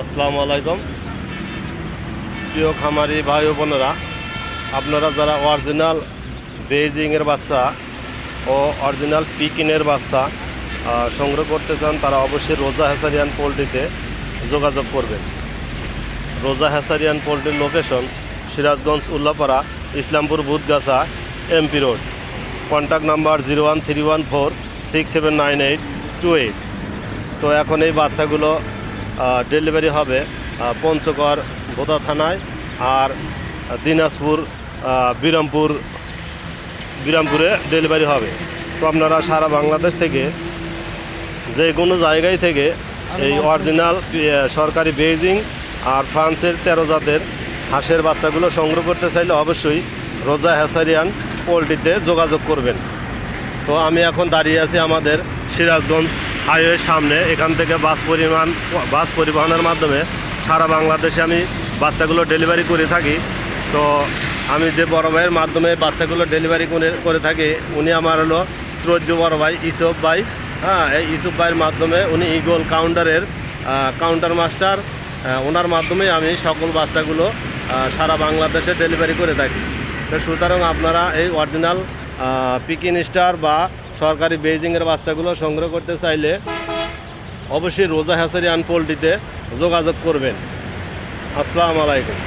আসসালামু আলাইকুম। প্রিয় খামারি ভাই ও বোনেরা, আপনারা যারা অরিজিনাল বেজিংয়ের বাচ্চা ও অরিজিনাল পিকিনের বাচ্চা সংগ্রহ করতে চান, তারা অবশ্যই রোজা হেসারিয়ান পোলট্রিতে যোগাযোগ করবেন। রোজা হেসারিয়ান পোলট্রির location Sirajganj, Ullapara, Islampur, Budhgachha, MP road. Contact number zero one three one four six seven nine eight two eight তো এখন এই বাচ্চাগুলো ডেলিভারি হবে পঞ্চগড় বোদা থানায় আর দিনাজপুর বিরামপুর, বিরামপুরে ডেলিভারি হবে। তো আপনারা সারা বাংলাদেশ থেকে যে কোনো জায়গায় থেকে এই অরিজিনাল সরকারি বেজিং আর ফ্রান্সের তেরো জাতের হাঁসের বাচ্চাগুলো সংগ্রহ করতে চাইলে অবশ্যই রোজা হ্যাসারিয়ান পোলট্রিতে যোগাযোগ করবেন। তো আমি এখন দাঁড়িয়ে আছি আমাদের সিরাজগঞ্জ হাইওয়ের সামনে, এখান থেকে বাস পরিমাণ বাস পরিবহনের মাধ্যমে সারা বাংলাদেশে আমি বাচ্চাগুলো ডেলিভারি করে থাকি। তো আমি যে বড় ভাইয়ের মাধ্যমে বাচ্চাগুলো ডেলিভারি করে করে থাকি, উনি আমার হলো শ্রদ্ধেয় বড় ভাই ইসুফ ভাই। হ্যাঁ এই ইসুফ ভাইয়ের মাধ্যমে উনি ইগল কাউন্টারের কাউন্টার মাস্টার ওনার মাধ্যমে আমি সকল বাচ্চাগুলো সারা বাংলাদেশে ডেলিভারি করে থাকি। তো সুতরাং আপনারা এই অরিজিনাল পিকিন স্টার বা সরকারি বেজিংয়ের বাচ্চাগুলো সংগ্রহ করতে চাইলে অবশ্যই রোজা হাসারি আনপোল্টিতে যোগাযোগ করবেন। আসসালামু আলাইকুম।